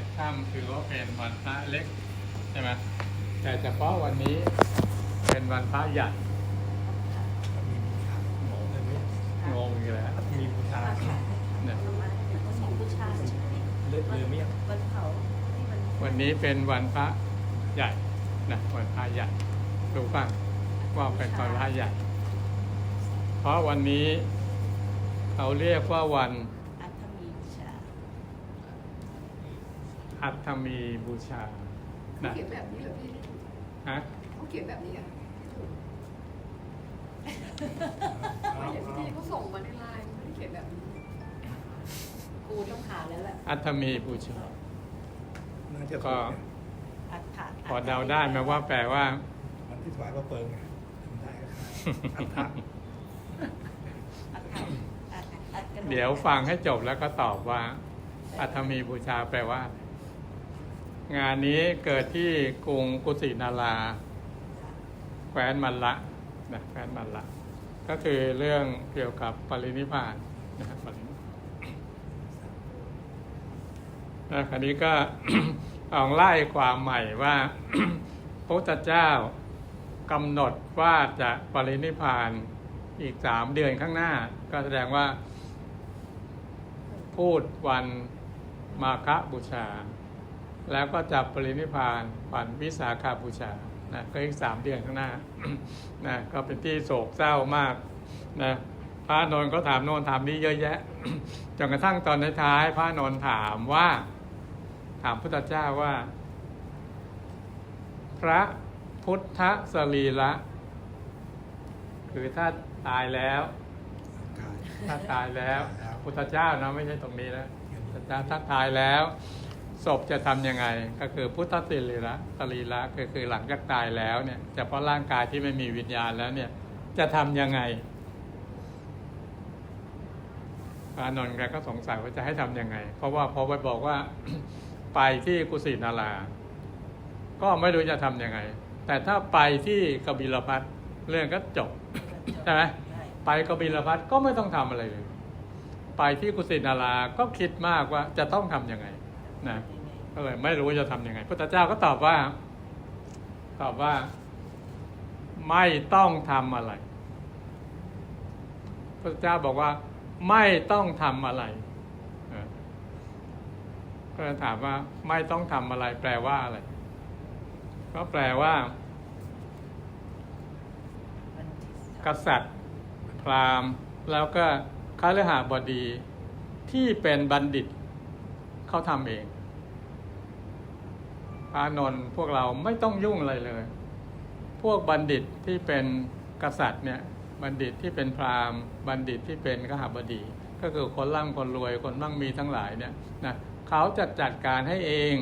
ดค่ำถือว่าเป็นวันพระเล็กใช่ไหมแต่เฉพาะวันนี้เป็นวันพระใหญ่มีบูชาหมอเลยไหมงงอยู่แล้วมีบูชาเนี่ยบูชาใช่ไหมเลิกเลยไหมยังวันเผาที่มันวันนี้เป็นวันพระใหญ่นะวันพระใหญ่รู้ป่ะว่าเป็นวันพระใหญ่ เพราะวันนี้เขาเรียกว่าวัน อัฐมีบูชา อัฐมีบูชาเขานะเขียนแบบนี้เหรอพี่ฮะเขาเขียนแบบนี้อะไม่เห็นพี่เขาส่งมาในไลน์ไม่ได้เขียนแบบนี้กูต้องหาแล้วแหละอัฐมีบูชา น่าจะก็อัฐะพอเดาได้ไหมว่าแปลว่า มันที่ถวายพระเปิงไงทำได้ก็ได้อัฐะอัฐะอัฐะอัฐะเดี๋ยวฟังให้จบแล้วก็ตอบว่าอัฐมีบูชาแปลว่า งานนี้เกิดที่กรุงกุสินาราแคว้นมันละนะแคว้นมันละ ก็คือเรื่องเกี่ยวกับปรินิพานนะครับปรินิพานนะคราวนี้ก็ลองไล่ความใหม่ว่าพระพุทธเจ้ากำหนดว่าจะปรินิพานอีกสามเดือนข้างหน้า ก็แสดงว่า พูดวันมาฆบูชา แล้วก็จะปรินิพพานวันวิสาขาบูชานะก็อีกสามเดือนข้างหน้านะก็เป็นที่โศกเศร้ามากนะพระนนท์ก็ถามโน่นถามนี้เยอะแยะจนกระทั่งตอนท้ายๆพระนนท์ถามว่า ถามพุทธเจ้าว่า พระพุทธสรีระคือถ้าตายแล้วกายถ้าตายแล้วแล้ว พุทธเจ้านะไม่ใช่ตรงนี้นะพุทธเจ้าถ้าตายแล้ว ศพจะทำยังไงก็คือพุทธสิริระสรีระก็คือหลังจากตายแล้วเนี่ยเฉพาะร่างกายที่ไม่มีวิญญาณแล้วเนี่ยจะทำยังไงอานนท์แกก็สงสัยว่าจะให้ทำยังไง เพราะว่าพอไปบอกว่าไปที่กุสินารา ก็ไม่รู้จะทำยังไง แต่ถ้าไปที่กบิลพัทเรื่องก็จบใช่ไหมไปกบิลพัทก็ไม่ต้องทำอะไรเลย ไปที่กุสินาราก็คิดมากว่าจะต้องทำยังไง นะก็เลยไม่รู้จะทำยังไงพุทธเจ้าก็ตอบว่า ตอบว่า ไม่ต้องทำอะไรพระเจ้าบอกว่าไม่ต้องทำอะไรก็เลยถามว่าไม่ต้องทำอะไร แปลว่าอะไร ก็แปลว่า กษัตริย์ พราหมณ์ แล้วก็ข้าราชบดีที่เป็นบัณฑิต เขาทำเองพระอานนท์พวกเราไม่ต้องยุ่งอะไรเลย พวกบัณฑิตที่เป็นกษัตริย์เนี่ย บัณฑิตที่เป็นพราหมณ์ บัณฑิตที่เป็นขหบดี ก็คือคนร่ำคนรวยคนมั่งมีทั้งหลายเนี่ยนะเขาจะจัดการให้เอง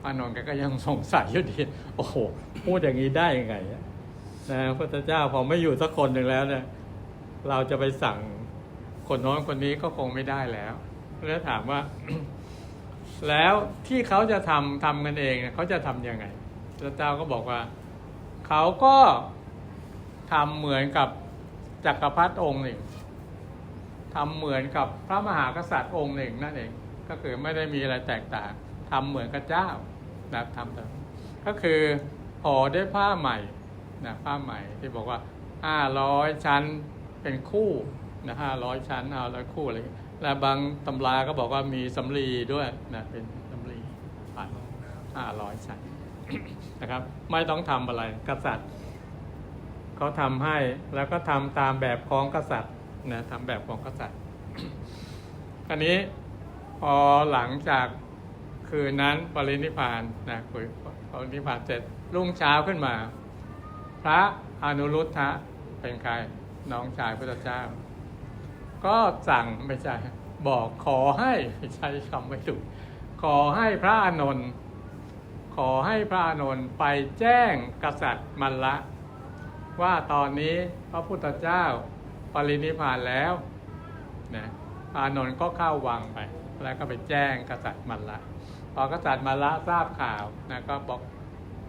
พระอานนท์แกก็ยังสงสัยอยู่ดีโอ้โหพูดอย่างนี้ได้ยังไงนะพระเจ้าพอไม่อยู่สักคนหนึ่งแล้วเนี่ยเราจะไปสั่งคนน้นคนนี้ก็คงไม่ได้แล้วแล้วถามว่า แล้วที่เขาจะทำทำกันเองเขาจะทำยังไงพระเจ้าก็บอกว่า เขาก็ทำเหมือนกับจักรพรรดิองค์หนึ่งทำเหมือนกับพระมหากษัตริย์องค์หนึ่งนั่นเอง ก็คือไม่ได้มีอะไรแตกต่างทำเหมือนกับเจ้านะทำแบบก็คือห่อด้วยผ้าใหม่นะผ้าใหม่ที่บอกว่าห้าร้อยชั้นเป็นคู่นะห้าร้อยชั้นห้าร้อยคู่อะไรอย่างเงี้ย แล้วบางตำราก็บอกว่ามีสำลีด้วยนะเป็นสำลีปัดห้าร้อยชั้นนะครับ ไม่ต้องทำอะไรกษัตริย์เขาทำให้แล้วก็ทำตามแบบของกษัตริย์นะทำแบบของกษัตริย์อันนี้พอหลังจากคืนนั้นปรินิพานนะคุยปรินิพานเสร็จรุ่งเช้าขึ้นมา พระอนุรุทธะเป็นใครน้องชายพระเจ้า ก็สั่งไม่ใช่บอกขอให้ใช่คำไม่ถูก ขอให้พระอานนท์ขอให้พระอานนท์ไปแจ้งกษัตริย์มันละ ว่าตอนนี้พระพุทธเจ้าปรินิพานแล้วนะพระอานนท์ก็เข้าวังไป แล้วก็ไปแจ้งกษัตริย์มันละพอกษัตริย์มันละทราบข่าวนะก็บอก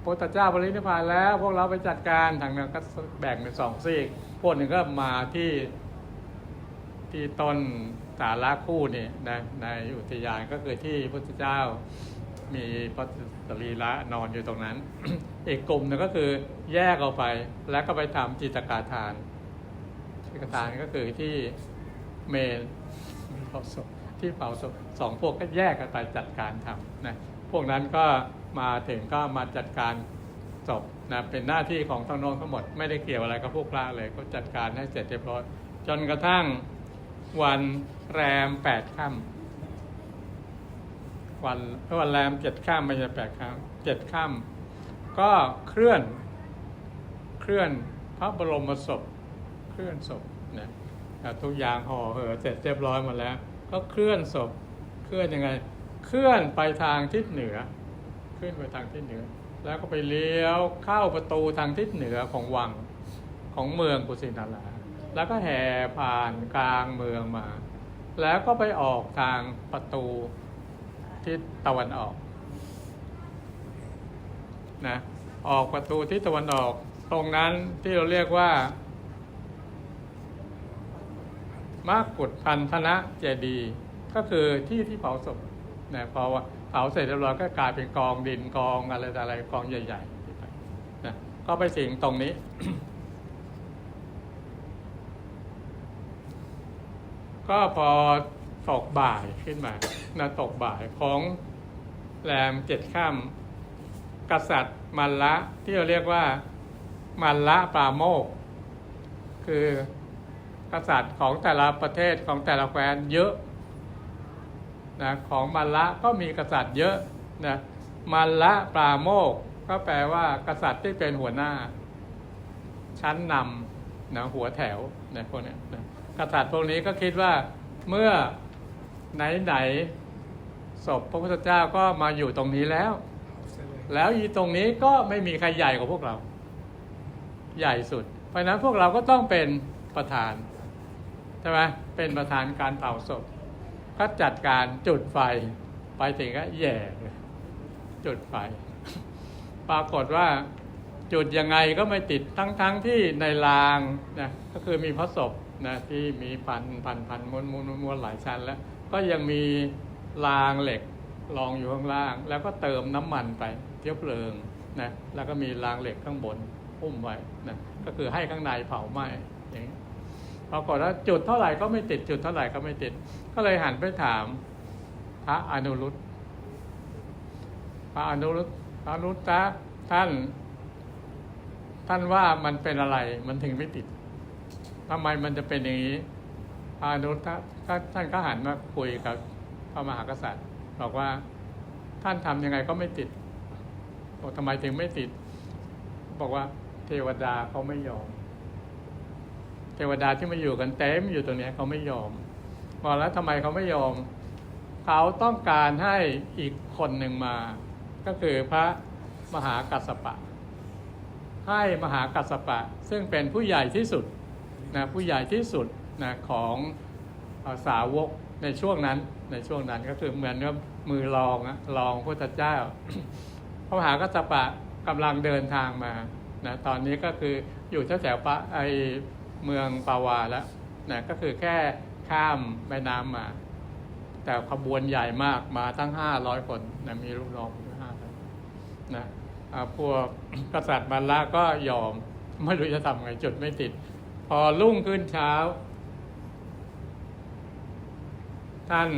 พระพุทธเจ้าปรินิพพานแล้ว พวกเราไปจัดการทางนั้นก็แบ่งเป็นสองซีกพวกหนึ่งก็มาที่ ที่ต้นสาระคู่นี่นะในอุทยานก็คือที่พระพุทธเจ้ามีพระสรีระนอนอยู่ตรงนั้น อีกกลุ่มนึงก็คือแยกออกไปแล้วก็ไปทำจิตกาทาน จิตกาทานก็คือที่เมนเผาศพที่เผาศพสองพวกก็แยกกันไปจัดการทำนะพวกนั้นก็มาถึงก็มาจัดการศพนะเป็นหน้าที่ของทางโน้นทั้งหมดไม่ได้เกี่ยวอะไรกับพวกพระเลยก็จัดการให้เสร็จเรียบร้อยจนกระทั่ง วันแรมแปดค่ำวันวันแรมเจ็ดข้ามไม่ใช่แปดข้ามเจ็ดข้ามก็เคลื่อน เคลื่อนพระบรมศพ เคลื่อนศพนะอะทุกอย่างห่อเห่อเสร็จเรียบร้อยหมดแล้ว ก็เคลื่อนศพ เคลื่อนยังไง เคลื่อนไปทางทิศเหนือ เคลื่อนไปทางทิศเหนือ แล้วก็ไปเลี้ยวเข้าประตูทางทิศเหนือของวังของเมืองกุสินารา แล้วก็แห่ผ่านกลางเมืองมา แล้วก็ไปออกทางประตูทิศตะวันออกนะออกประตูทิศตะวันออก ตรงนั้นที่เราเรียกว่ามากุฏพันธนะเจดีก็คือที่ที่เผาศพนะพอว่าเผาเสร็จเรียบร้อยก็กลายเป็นกองดินกองอะไรอะไรกองใหญ่ๆนะก็ไปถึงตรงนี้ ก็พอตกบ่ายขึ้นมานะตกบ่ายของแรมเจ็ดข้ามกษัตริย์มัลละที่เราเรียกว่ามัลละปราโมก คือกษัตริย์ของแต่ละประเทศของแต่ละแคว้นเยอะนะของมัลละก็มีกษัตริย์เยอะนะมัลละปราโมก ก็แปลว่ากษัตริย์ที่เป็นหัวหน้า ชั้นนำนะหัวแถวนะพวกนี้นะ กษัตริย์พวกนี้ก็คิดว่าเมื่อไหนไหนๆศพพระพุทธเจ้าก็มาอยู่ตรงนี้แล้ว แล้วอีตรงนี้ก็ไม่มีใครใหญ่กว่าพวกเรา ใหญ่สุด เพราะนั้นพวกเราก็ต้องเป็นประธานใช่ไหมเป็นประธานการเผาศพ ก็จัดการจุดไฟไปถึงก็แย่จุดไฟ ปรากฏว่าจุดยังไงก็ไม่ติดทั้งทั้งที่ในรางนะก็คือมีพระศพ นะที่มีพันพันพันม้วนม้วนม้วนหลายชั้นแล้ว ก็ยังมีรางเหล็กรองอยู่ข้างล่าง แล้วก็เติมน้ำมันไปเทียบเพลิงนะแล้วก็มีรางเหล็กข้างบนอุ้มไว้นะก็คือให้ข้างในเผาไหม้อย่างนี้ปรากฏว่าจุดเท่าไหร่ก็ไม่ติดจุดเท่าไหร่ก็ไม่ติด ก็เลยหันไปถาม พระอนุรุตพระอนุรุตพระอนุรุตะท่านท่านว่ามันเป็นอะไรมันถึงไม่ติด ทำไมมันจะเป็นอย่างนี้พระอนุท่านท่านก็หันมาคุยกับพระมหากษัตริย์ บอกว่าท่านทำยังไงก็ไม่ติดบอกทำไมถึงไม่ติด บอกว่าเทวดาเขาไม่ยอม เทวดาที่มาอยู่กันเต็มอยู่ตรงนี้เขาไม่ยอมบอกแล้วทำไมเขาไม่ยอม เขาต้องการให้อีกคนหนึ่งมา ก็คือพระมหากัสสปะ ให้มหากัสสปะ ซึ่งเป็นผู้ใหญ่ที่สุด นะผู้ใหญ่ที่สุดนะของสาวกในช่วงนั้นในช่วงนั้นก็คือเหมือนกับมือรองรองพุทธเจ้าพระมหากัสสปะกำลังเดินทางมานะตอนนี้ก็คืออยู่แถวๆปะไอเมืองปาวาแล้วนะก็คือแค่ข้ามแม่น้ำมา แต่ขบวนใหญ่มากมาตั้งห้าร้อยคนนะมีลูกน้องห้าคนนะพวกกษัตริย์บัลละก็ยอมไม่รู้จะทำไงจุดไม่ติด พอรุ่งขึ้นเช้า ท่าน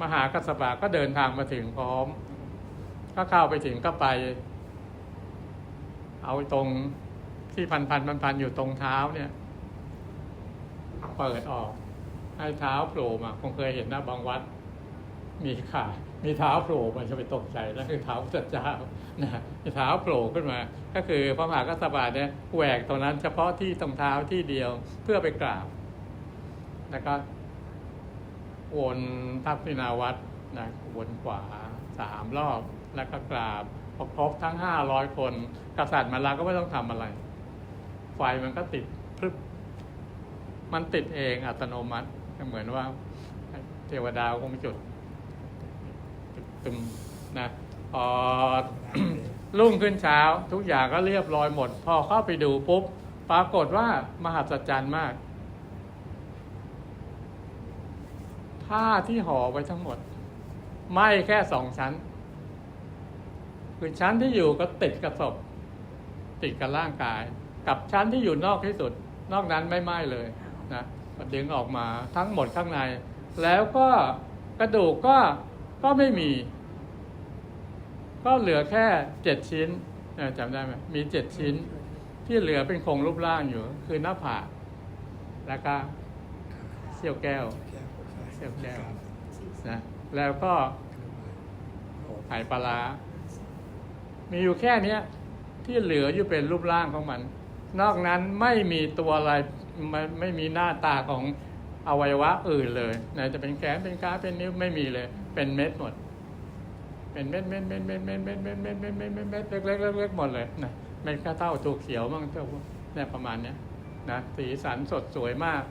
มหากัสสปะก็เดินทางมาถึงพร้อม ก็เข้าไปถึงก็ไป เอาตรงที่พันพันพันพันอยู่ตรงเท้าเนี่ยเปิดออกให้เท้าโผล่มาคงเคยเห็นนะบางวัด มีขามีเท้าโผล่มันจะไปตกใจแล้วคือเท้าพระเจ้า นะเท้าโผล่ขึ้นมา ก็คือพระมหากัสสปะเนี่ยแหวกตรงนั้น เฉพาะที่ตรงเท้าที่เดียวเพื่อไปกราบ แล้วก็วนทักษิณาวัดนะวนขวาสามรอบ แล้วก็กราบพอครบทั้งห้าร้อยคน กษัตริย์มาลาก็ไม่ต้องทำอะไร ไฟมันก็ติดพรึบมันติดเองอัตโนมัติ เหมือนว่า เทวดาคงจุดจุดตึมนะ รุ่งขึ้นเช้า ทุกอย่างก็เรียบร้อยหมด พอเข้าไปดูปุ๊บ ปรากฏว่ามหัศจรรย์มากผ้าที่ห่อไว้ทั้งหมดไหม้แค่สองชั้น คือชั้นที่อยู่ก็ติดกับศพ ติดกับร่างกาย กับชั้นที่อยู่นอกที่สุด นอกนั้นไม่ไหม้เลยนะก็ดึงออกมาทั้งหมดข้างใน แล้วก็กระดูกก็ก็ไม่มี ก็เหลือแค่เจ็ดชิ้นจำได้ไหมมีเจ็ดชิ้น ที่เหลือเป็นโครงรูปร่างอยู่ คือหน้าผากแล้วก็เสี้ยวแก้วเสี้ยวแก้วนะแล้วก็ไหปลาร้ามีอยู่แค่เนี้ยที่เหลืออยู่เป็นรูปร่างของมัน นอกนั้นไม่มีตัวอะไรไม่ไม่มีหน้าตาของอวัยวะอื่นเลยนะจะเป็นแขนเป็นขาเป็นนิ้วไม่มีเลย เป็นเม็ดหมด เป็นเม็ดเม็ดเม็ดเม็ดเม็ดเม็ดเม็ดเม็ดเม็ดเม็ดเม็ดเม็ดเล็กเล็กเล็กเล็กหมดเลยนะเม็ดข้าวเต้าตัวเขียวมั่งเจ้าเนี่ยประมาณเนี้ยนะสีสันสดสวยมาก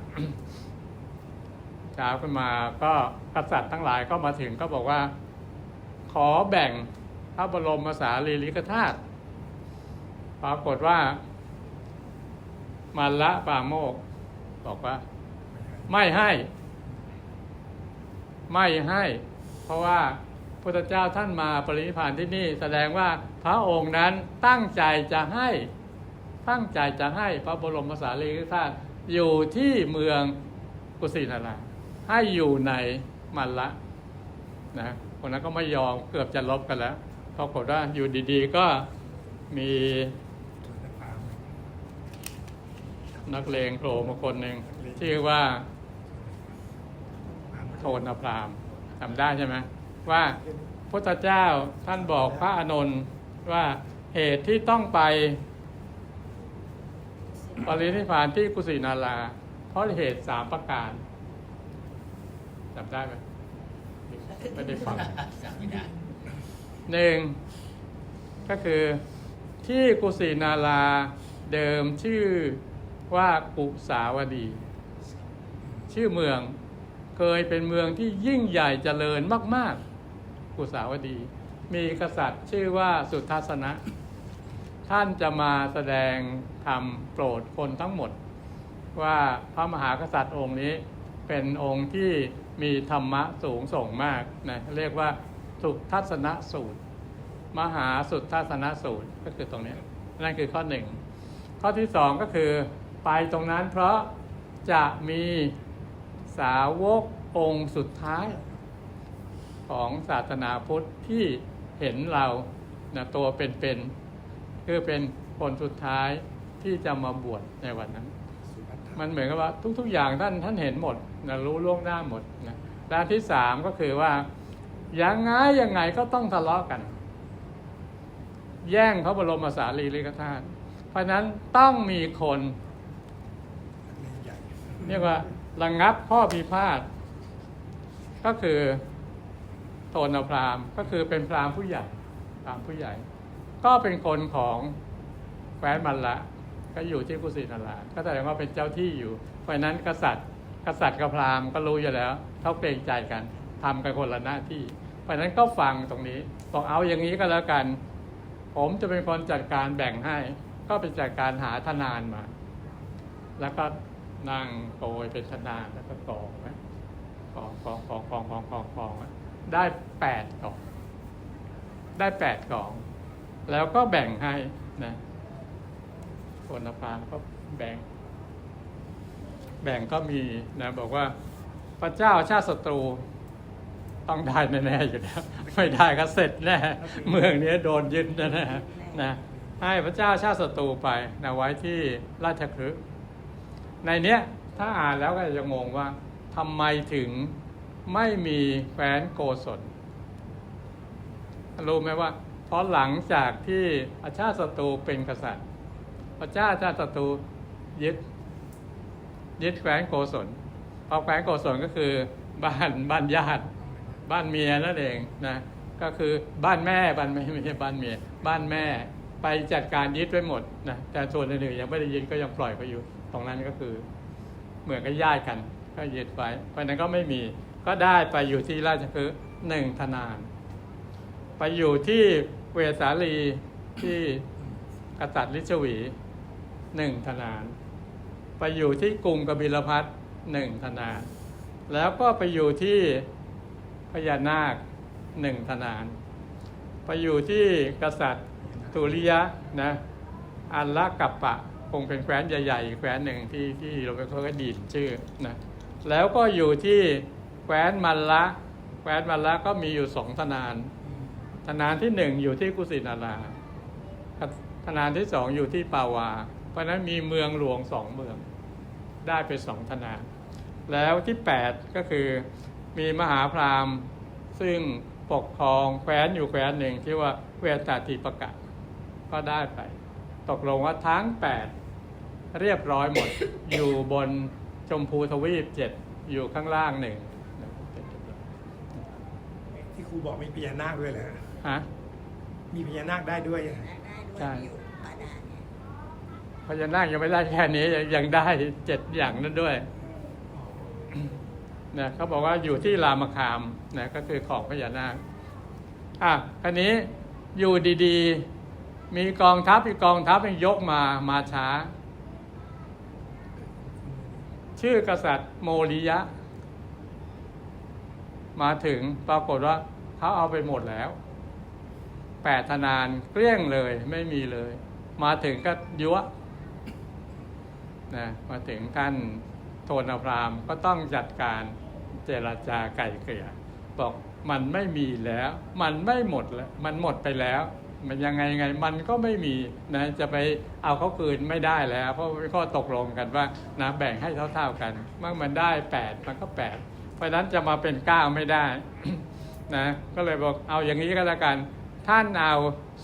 เช้าขึ้นมาก็กษัตริย์ทั้งหลายก็มาถึงก็บอกว่า ขอแบ่งพระบรมสารีริกธาตุปรากฏว่ามันละปราโมก บอกว่า ไม่ให้ ไม่ให้ เพราะว่า พุทธเจ้าท่านมาปรินิพพานที่นี่ แสดงว่าพระองค์นั้นตั้งใจจะให้ตั้งใจจะให้พระบรมสารีริกธาตุอยู่ที่เมืองกุสินาราให้อยู่ในมันละนะคนนั้นก็ไม่ยอมเกือบจะลบกันแล้วปรากฏว่าอยู่ดีๆก็มีส่วนน้ำปลานักเลงโผล่มาคนหนึ่งชื่อว่าปลาโทนพรามจำได้ใช่ไหม ว่าพุทธเจ้าท่านบอกพระอานนท์ว่าเหตุที่ต้องไปปรินิพานที่กุสินารา เพราะเหตุสามประการจำได้ไหมไม่ได้ฟังหนึ่งก็คือที่กุสินาราเดิมชื่อว่ากุสาวดี ชื่อเมืองเคยเป็นเมืองที่ยิ่งใหญ่เจริญมาก ๆ กุสาวดี มีกษัตริย์ชื่อว่าสุทัศนะ ท่านจะมาแสดงธรรมโปรดคนทั้งหมด ว่าพระมหากษัตริย์องค์นี้เป็นองค์ที่มีธรรมะสูงส่งมากนะเรียกว่าสุทัศนสูตร มหาสุทัศนสูตรก็คือตรงนี้นั่นคือข้อหนึ่งข้อที่สองก็คือไปตรงนั้นเพราะจะมีสาวกองค์สุดท้าย ของศาสนาพุทธที่เห็นเรานะตัวเป็นๆคือเป็นคนสุดท้ายที่จะมาบวชในวันนั้นสุภัททมันเหมือนกับว่าทุก ๆ อย่างท่านท่านเห็นหมดนะรู้ล่วงหน้าหมดนะด้านที่สามก็คือว่ายังไงยังไงก็ต้องทะเลาะกัน แย่งพระบรมสารีริกธาตุเพราะฉะนั้นต้องมีคนเล่นใหญ่เรียกว่าระงงับข้อพิพาทก็คือ โทนพราหมณ์ก็คือเป็นพราหมณ์ผู้ใหญ่พราหมณ์ผู้ใหญ่ ก็เป็นคนของแคว้นมันละ ก็อยู่ที่กุสินาราก็แสดงว่าเป็นเจ้าที่อยู่ เพราะนั้นกษัตริย์ กษัตริย์กับพราหมณ์ก็รู้อยู่แล้วเขาเกรงใจกันทำกันคนละหน้าที่ เพราะนั้นก็ฟังตรงนี้บอกเอาอย่างนี้ก็แล้วกัน ผมจะเป็นคนจัดการแบ่งให้ ก็ไปจัดการหาทนานมา แล้วก็นั่งโกยเป็นทนานแล้วก็กองไว้กองกองกองกองกองกองกอง ไว้ได้แปดกอง ได้แปดกอง แล้วก็แบ่งให้นะคนละพานก็แบ่ง แบ่งก็มีนะบอกว่าพระเจ้าชาติศัตรูต้องได้แน่ๆอยู่แล้วไม่ได้ก็เสร็จแน่เมืองนี้โดนยึดแน่ๆนะให้พระเจ้าชาติศัตรูไปนะไว้ที่ราชคฤห์ในเนี้ยถ้าอ่านแล้วก็จะงงว่าทำไมถึง ไม่มีแคว้นโกศลรู้ไหมว่าเพราะหลังจากที่อาชาติศัตรูเป็นกษัตริย์พระเจ้าชาติศัตรูยึดยึดแคว้นโกศลพอแคว้นโกศลก็คือบ้านบ้านญาติ บ้านเมียนั่นเองนะก็คือบ้านแม่บ้านไม่ไม่ใช่บ้านเมียบ้านแม่ไปจัดการยึดไว้หมดนะแต่ส่วนอื่นยังไม่ได้ยึดก็ยังปล่อยไปอยู่ ตรงนั้นก็คือเหมือนกับญาติกัน ก็ยึดไว้เพราะนั้นก็ไม่มี ก็ได้ไปอยู่ที่ราชคฤห์หนึ่งธนาน ไปอยู่ที่เวสาลีที่กษัตริย์ลิชวีหนึ่งธนาน ไปอยู่ที่กรุงกบิลพัทหนึ่งธนาน แล้วก็ไปอยู่ที่พญานาคหนึ่งธนาน ไปอยู่ที่กษัตริย์ตุริยะนะอัลละกัปปะคงเป็นแคว้นใหญ่ๆแคว้นหนึ่งที่ที่เราไปเขาก็ดีนชื่อนะแล้วก็อยู่ที่ แคว้นมัลละแคว้นมัลละก็มีอยู่สองธนาน ธนานที่หนึ่งอยู่ที่กุสินาราธนานที่สองอยู่ที่ปาวา เพราะฉะนั้นมีเมืองหลวงสองเมือง ได้ไปสองธนาน แล้วที่8ก็คือมีมหาพราหมณ์ซึ่งปกครองแคว้นอยู่แคว้นหนึ่งที่ว่าเวตาติปกะ ก็ได้ไป ตกลงว่าทั้ง8เรียบร้อยหมด อยู่บนชมพูทวีปเจ็ดอยู่ข้างล่างหนึ่ง รูบอกมีพญานาคด้วยเหรอฮะฮะมีพญานาคได้ด้วยอะได้ด้วยใช่อยู่บาดาลเนี่ยพญานาคยังไม่ได้แค่นี้ยังยังได้เจ็ดอย่างนั้นด้วยนะเขาบอกว่าอยู่ที่รามคามนะก็คือของพญานาคอะคันนี้อยู่ดีๆ มีกองทัพอีกกองทัพหนึ่งยกมามาช้า ชื่อกษัตริย์โมริยะ มาถึงปรากฏว่า เขาเอาไปหมดแล้วแปดธนานเกลี้ยงเลยไม่มีเลย มาถึงก็ยั่วนะมาถึงท่านโทนพรามก็ต้องจัดการเจรจาไก่เกลี่ยบอกมันไม่มีแล้ว มันไม่หมดแล้วมันหมดไปแล้ว มันยังไงยังไงมันก็ไม่มีนะจะไปเอาเขาคืนไม่ได้แล้ว เพราะเป็นข้อตกลงกันว่านะแบ่งให้เท่าๆกันเมื่อมันได้แปดมันก็แปดเพราะฉะนั้นจะมาเป็นเก้าไม่ได้ นะก็เลยบอกเอาอย่างนี้ก็แล้วกัน ท่านเอา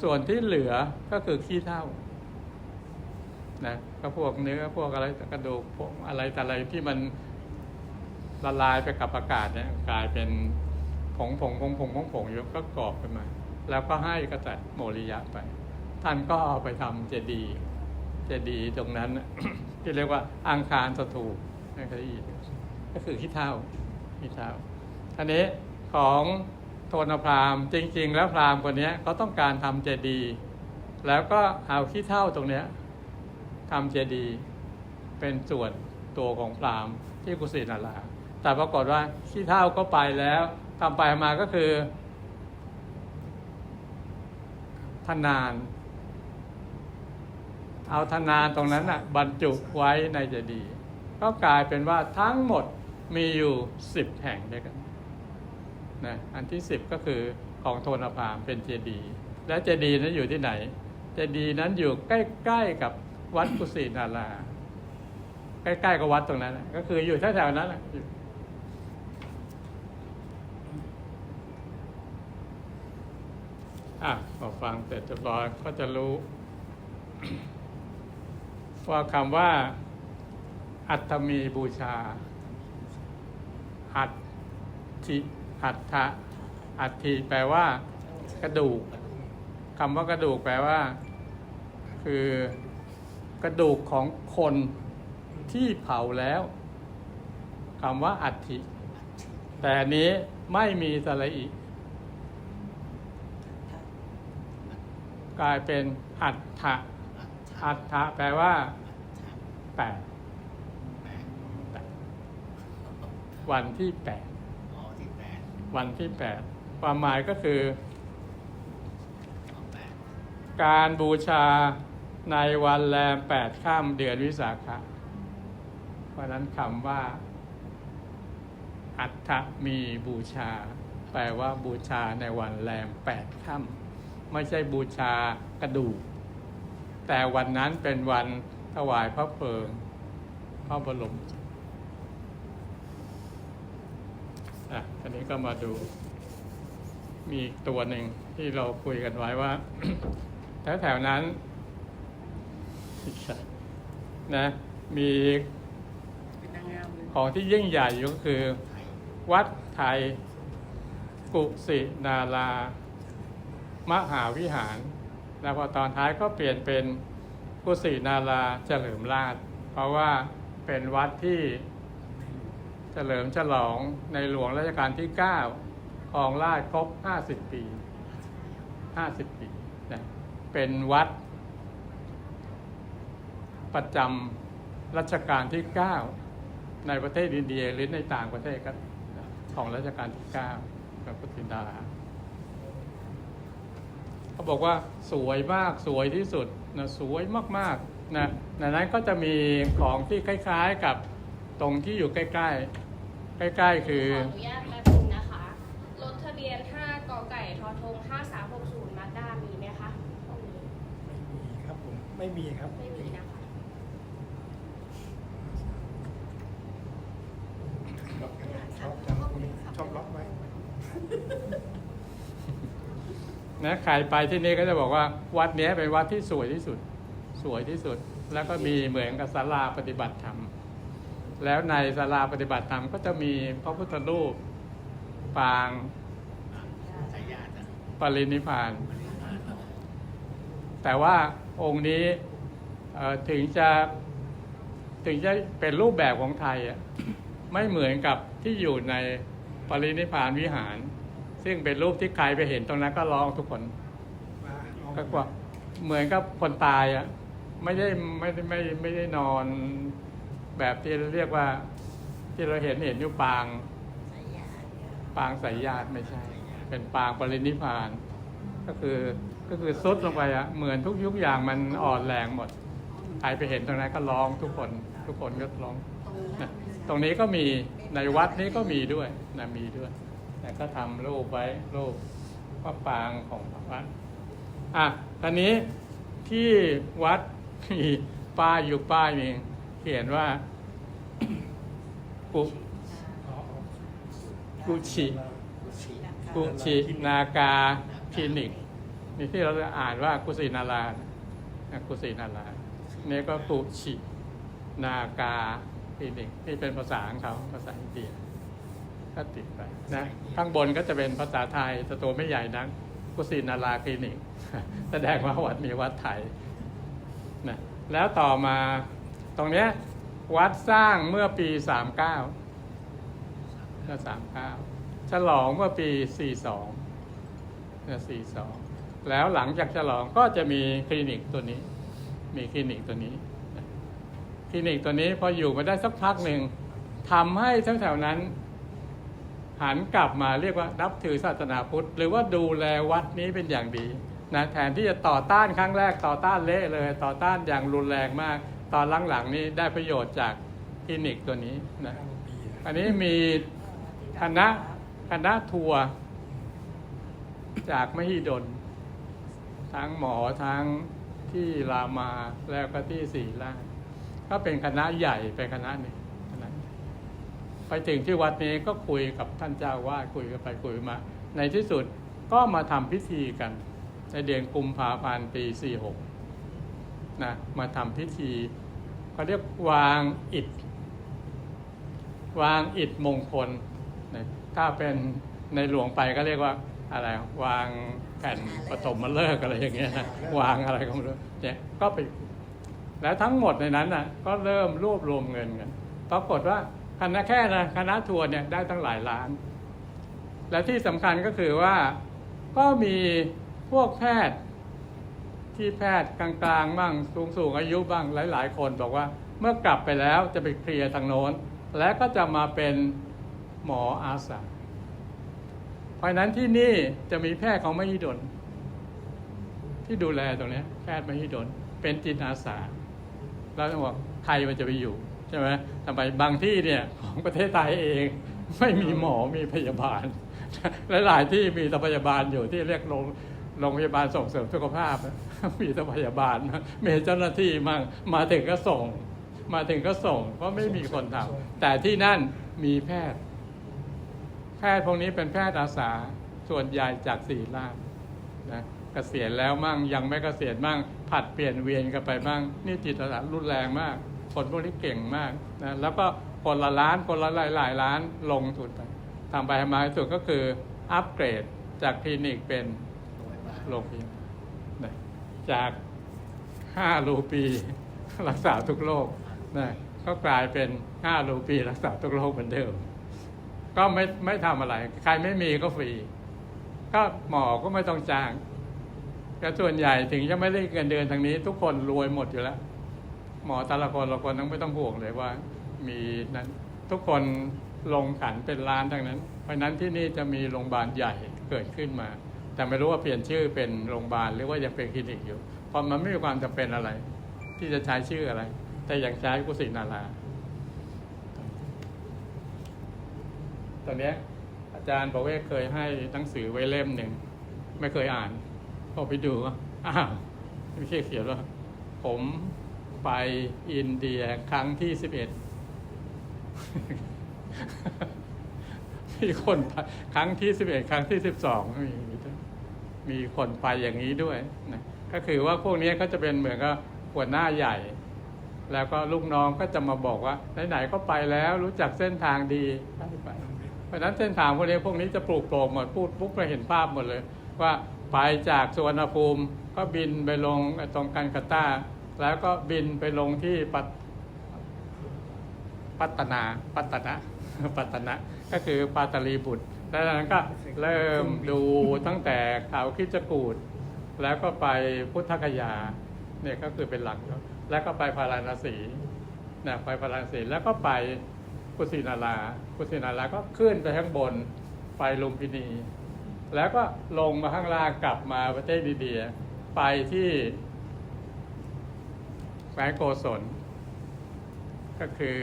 ส่วนที่เหลือก็คือขี้เท่านะก็พวกเนื้อพวกอะไรกระดูกพวกอะไรแต่อะไรที่มันละลายไปกับอากาศเนี่ยกลายเป็นผงผงผงผงผงผงอยู่ก็กรอบขึ้นมา แล้วก็ให้กษัตริย์โมริยะไป ท่านก็เอาไปทำเจดีย์เจดีย์ตรงนั้นที่เรียกว่าอังคารสถูปนั่นก็อีกก็คือขี้เท่าขี้เท่าอันนี้ ของโทนพราหมณ์ จริง ๆ แล้วพราหมณ์คนนี้เขาต้องการทำเจดีย์แล้วก็เอาขี้เท่าตรงเนี้ยทำเจดีย์เป็นส่วนตัวของพราหมณ์ที่กุสินาราแต่ปรากฏว่าขี้เท่าก็ไปแล้วทำไปมาก็คือทนาน เอาทนานตรงนั้นน่ะบรรจุไว้ในเจดีย์ก็กลายเป็นว่าทั้งหมดมีอยู่สิบแห่งด้วยกัน นะอันที่สิบก็คือของโทนพามเป็นเจดีย์และเจดีย์นั้นอยู่ที่ไหน เจดีย์นั้นอยู่ใกล้ๆกับวัดกุสินาราใกล้ๆกับวัดตรงนั้น ก็คืออยู่แถวๆนั้นนะอยู่อะพอฟังเสร็จเรียบร้อยก็จะรู้ว่าคำว่า อัตมีบูชา อัตถิ อัตถะอัตถิแปลว่า กระดูกคำว่ากระดูกแปลว่า คือกระดูกของคนที่เผาแล้วคำว่าอัฐิแต่นี้ไม่มีสระอิกลายเป็นอัฏฐะอัฏฐะแปลว่าแปดวันที่แปด วันที่แปดความหมายก็คืออ๋อแปดการบูชาในวันแรมแปดข้ามเดือนวิสาขะเพราะฉะนั้นคำว่า อัฏฐมีบูชา แปลว่าบูชาในวันแรมแปดค่ำไม่ใช่บูชากระดูก แต่วันนั้นเป็นวันถวายพระเพลิงพระบรมศพอะที นี้ก็มาดู มีอีกตัวหนึ่งที่เราคุยกันไว้ว่าแถวแถวๆนั้นนะมีของที่ยิ่งใหญ่อยู่ก็คือ วัดไทย กุสินารา มหาวิหาร แล้วพอตอนท้ายก็เปลี่ยนเป็นกุสินาราเฉลิมราช เพราะว่าเป็นวัดที่ เฉลิมฉลองในหลวงรัชกาลที่9ของราชครบ 50 ปี 50 ปีนะเป็นวัด ประจำรัชกาลที่ 9 ในประเทศอินเดียหรือในต่างประเทศครับ ของรัชกาลที่ 9พระพุทธดาราเขาบอกว่าสวยมากสวยที่สุดนะสวยมากๆนะในนั้นก็จะมีของที่คล้าย ๆกับตรงที่อยู่ใกล้ ๆ ใกล้ๆ คือขออนุญาตแป๊บนึงนะคะ รถทะเบียน 5กไก่ทอทง5360มาด้ามีไหมคะตรงนี้ไม่มีครับผม ไม่มีครับ ไม่มีนะคะ ชอบจังพวกนี้ชอบล็อกไว้ นะใครไปที่นี่ก็จะบอกว่าวัดเนี้ยเป็นวัดที่สวยที่สุด สวยที่สุด แล้วก็มีเหมือนกับศาลาปฏิบัติธรรม แล้วในศาลาปฏิบัติธรรมก็จะมีพระพุทธรูปปางปรินิพาน แต่ว่าองค์นี้ถึงจะถึงจะเป็นรูปแบบของไทยอะไม่เหมือนกับที่อยู่ในปรินิพานวิหาร ซึ่งเป็นรูปที่ใครไปเห็นตรงนั้นก็ร้องทุกคนก็ว่าเหมือนกับคนตายอะไม่ได้ไม่ได้ไม่ไม่ได้นอน แบบที่เรียกว่า ที่เราเห็นเห็นอยู่ปาง ปางสายญาติไม่ใช่ เป็นปางปรินิพาน ก็คือก็คือซุดลงไปอะเหมือนทุกยุกอย่างมันอ่อนแรงหมดใครไปเห็นตรงนั้นก็ร้องทุกคนทุกคนก็ร้องนะตรงนี้ก็มีในวัดนี้ก็มีด้วยนะมีด้วยแต่ก็ทำรูปไว้รูปพระปางของวัดอะตอนนี้ที่วัดมีป้ายอยู่ป้ายหนึ่ง เขียนว่ากุกุชิกุชินากาคลินิกนี่ที่เราจะอ่านว่ากุสินารากุสินารานี่ก็กุชินากาคลินิกนี่เป็นภาษาของเขาภาษาอินเดียก็ติดไปนะข้างบนก็จะเป็นภาษาไทยแต่ตัวไม่ใหญ่นักกุสินาราคลินิก แสดงว่าวัดมีวัดไทยนะแล้วต่อมา ตรงเนี้ยวัดสร้างเมื่อปี 39เมื่อสามเก้าฉลองเมื่อปีสี่สองเมื่อสี่สองแล้วหลังจากฉลองก็จะมีคลินิกตัวนี้ มีคลินิกตัวนี้ คลินิกตัวนี้พออยู่มาได้สักพักหนึ่งทำให้แถวนั้น หันกลับมาเรียกว่านับถือศาสนาพุทธ หรือว่าดูแลวัดนี้เป็นอย่างดีนะแทนที่จะต่อต้านครั้งแรกต่อต้านเละเลย ต่อต้านอย่างรุนแรงมาก ตอนหลังๆนี้ได้ประโยชน์จากคลินิกตัวนี้นะห้าปีอะอันนี้มีคณะคณะทัวร์จากมหิดล ทั้งหมอทั้งที่รามาแล้วก็ที่ศรีราชก็เป็นคณะใหญ่เป็นคณะหนึ่งคณะไปถึงที่วัดนี้ก็คุยกับท่านเจ้าวาดคุยกันไปคุยมา ในที่สุดก็มาทำพิธีกัน ในเดือนกุมภาพันธ์ปี 46นะมาทำพิธี เขาเรียกวางอิฐวางอิฐมงคลนะถ้าเป็นในหลวงไปก็เรียกว่าอะไรวางแผ่นปฐมมาเลิกอะไรอย่างเงี้ยนะวางอะไรก็ไม่รู้เนี่ยก็ไปแล้วทั้งหมดในนั้นน่ะก็เริ่มรวบรวมเงินกันปรากฏว่าคณะแค่นะคณะทัวร์เนี่ยได้ตั้งหลายล้าน และที่สำคัญก็คือว่าก็มีพวกแพทย์ ที่แพทย์กลางๆบ้างสูงสูงอายุบ้างหลาย ๆ คนบอกว่า เมื่อกลับไปแล้วจะไปเคลียร์ทางโน้น และก็จะมาเป็นหมออาสาเพราะนั้นที่นี่จะมีแพทย์ของมหิดลที่ดูแลตรงนี้แพทย์มหิดลเป็นจิตอาสาแล้วต้องบอกใครมันจะไปอยู่ใช่ไหมทำไมบางที่เนี่ยของประเทศไทยเองไม่มีหมอมีพยาบาลหลายๆที่มีแต่พยาบาลอยู่ที่เรียกโรง โรงพยาบาลส่งเสริมสุขภาพ มีพยาบาลมีเจ้าหน้าที่มั่งมาถึงก็ส่ง มาถึงก็ส่ง เพราะไม่มีคนทำแต่ที่นั่นมีแพทย์ แพทย์พวกนี้เป็นแพทย์อาสาส่วนใหญ่จากศรีราชนะเกษียณแล้วมั่งยังไม่เกษียณมั่งผัดเปลี่ยนเวียนกันไปมั่งนี่จิตอาสารุนแรงมาก คนพวกนี้เก่งมากนะแล้วก็คนละล้านคนละหลายหลายล้านลงทุนไปทำไปทำมาสุดก็คืออัปเกรดจากคลินิกเป็น ลโรงพยาบาลนะจาก5รูปีรักษาทุกโรคนะก็กลายเป็น5รูปีรักษาทุกโรคเหมือนเดิม ก็ไม่ไม่ทำอะไร ใครไม่มีก็ฟรี ก็หมอก็ไม่ต้องจ้างแต่ส่วนใหญ่ถึงจะไม่ได้เงินเดือนทางนี้ ทุกคนรวยหมดอยู่แล้ว หมอแต่ละคนละคนต้องไม่ต้องห่วงเลยว่า มีนั้นทุกคนลงขันเป็นล้านทั้งนั้น เพราะนั้นที่นี่จะมีโรงพยาบาลใหญ่เกิดขึ้นมา แต่ไม่รู้ว่าเปลี่ยนชื่อเป็นโรงพยาบาลหรือว่ายังเป็นคลินิกอยู่เพราะมันไม่มีความจำเป็นอะไร ที่จะใช้ชื่ออะไร แต่ยังใช้กุศินาราตอนนี้อาจารย์ประเวศเคยให้หนังสือไว้เล่มหนึ่งไม่เคยอ่านพอไปดูว่าอ้าวไม่ใช่เขียนว่าผมไปอินเดียครั้งที่สิบเอ็ด มีคนไปครั้งที่สิบเอ็ดครั้งที่สิบสองมีมีคนไปอย่างนี้ด้วยนะก็คือว่าพวกนี้ก็จะเป็นเหมือนกับหัวหน้าใหญ่ แล้วก็ลูกน้องก็จะมาบอกว่าไหนๆก็ไปแล้วรู้จักเส้นทางดีไปเพราะฉะนั้นเส้นทางพวกนี้พวกนี้จะปลูกโปร่งหมดพูดปุ๊บเราเห็นภาพหมดเลย ว่าไปจากสุวรรณภูมิก็บินไปลงไอ้ตรงกันกาตาแล้วก็บินไปลงที่ปัตปัตนา ปัตนะปัตตนะ ก็คือปาตาลีบุตร แล้วนั้นก็เริ่มดูตั้งแต่เขาคิจกูดแล้วก็ไปพุทธคยาเนี่ยก็คือเป็นหลัก แล้วก็ไปพาราณสีนะไปพาราณสีแล้วก็ไปกุสินารากุสินาราก็ขึ้นไปข้างบนไปลุมพินี แล้วก็ลงมาข้างล่างกลับมาประเทศอินเดีย ไปที่แคว้นโกศลก็คือ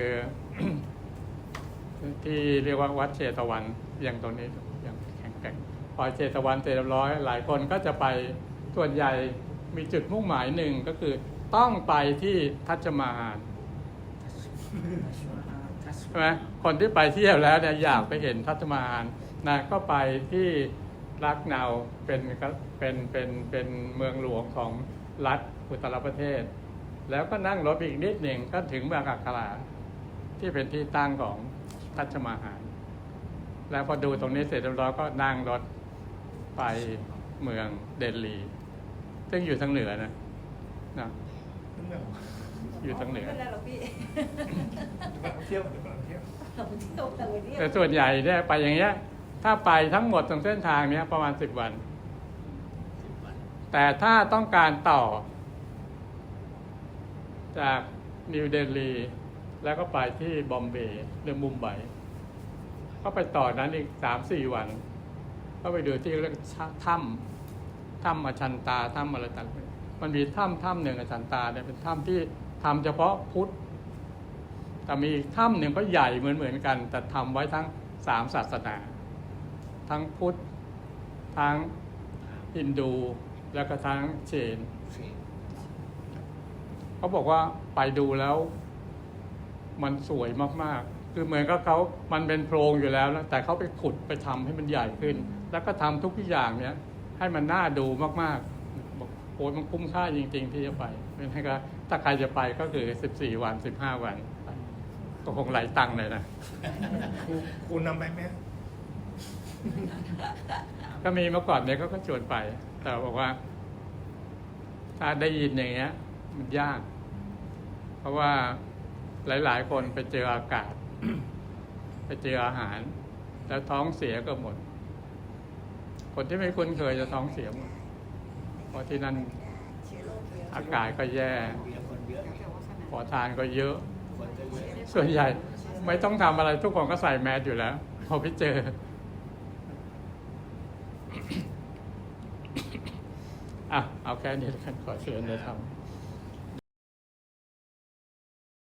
ที่เรียกว่าวัดเชตวันอย่างตรงนี้อย่างแข็งแกร่งพอเชตวันเสร็จเรียบร้อย หลายคนก็จะไปส่วนใหญ่มีจุดมุ่งหมายหนึ่งก็คือต้องไปที่ทัชมาฮาลใช่ไหมคนที่ไปเที่ยวแล้วเนี่ยอยากไปเห็นทัชมาฮาลนะก็ไปที่ลักเนาเป็นเป็นเป็นเป็นเมืองหลวงของรัฐอุตรประเทศ แล้วก็นั่งรถอีกนิดหนึ่งก็ถึงเมืองอักขระที่เป็นที่ตั้งของ ทัชมาฮาลแล้วพอดูตรงนี้เสร็จเรียบร้อยก็นั่งรถไปเมืองเดลี ซึ่งอยู่ทางเหนือนะนะนึกไม่ออกอยู่ทางเหนือไม่เป็นไรหรอกพี่แบบเที่ยวแบบเที่ยวเราเที่ยวแต่วันนี้แต่ส่วนใหญ่เนี่ยไปอย่างเงี้ย ถ้าไปทั้งหมดตรงเส้นทางเนี้ยประมาณสิบวันสิบวันแต่ถ้าต้องการต่อ จากนิวเดลี แล้วก็ไปที่บอมเบย์หรือมุมไบก็ไปต่อนั้นอีกสามสี่วัน ก็ไปดูที่เรื่องถ้ำถ้ำอชันตาถ้ำอะไรต่างๆมันมีถ้ำถ้ำหนึ่งอชันตาเนี่ยเป็นถ้ำที่ทำเฉพาะพุทธแต่มีอีกถ้ำหนึ่งก็ใหญ่เหมือนเหมือนๆกัน แต่ทำไว้ทั้งสามศาสนา ทั้งพุทธทั้งฮินดูแล้วก็ทั้งเชนเขาบอกว่าไปดูแล้ว มันสวยมากๆ คือเหมือนกับเขามันเป็นโพรงอยู่แล้วนะแต่เขาไปขุดไปทำให้มันใหญ่ขึ้น แล้วก็ทำทุกอย่างเนี้ยให้มันน่าดูมากๆบอกโอ้ยมันคุ้มค่าจริง ๆ ที่จะไปเป็นให้ก็ถ้าใครจะไปก็คือ 14 วัน 15 วัน ก็คงไหลายตังค์เลยนะครูครูนำไปไหมก็มีเมื่อก่อนเนี่ยเขาก็ชวนไป แต่บอกว่า ถ้าได้ยินอย่างเงี้ย มันยาก เพราะว่า หลาย ๆ คนไปเจออากาศ ไปเจออาหาร แล้วท้องเสียก็หมด คนที่ไม่คุ้นเคยจะท้องเสียหมดเพราะที่นั่นอากาศก็แย่มีคนเยอะขอทานก็เยอะ ส่วนใหญ่ไม่ต้องทำอะไรทุกคนก็ใส่แมสอยู่แล้ว พอไปเจอ อะ เอาแค่นี้กันขอเชิญเลยครับ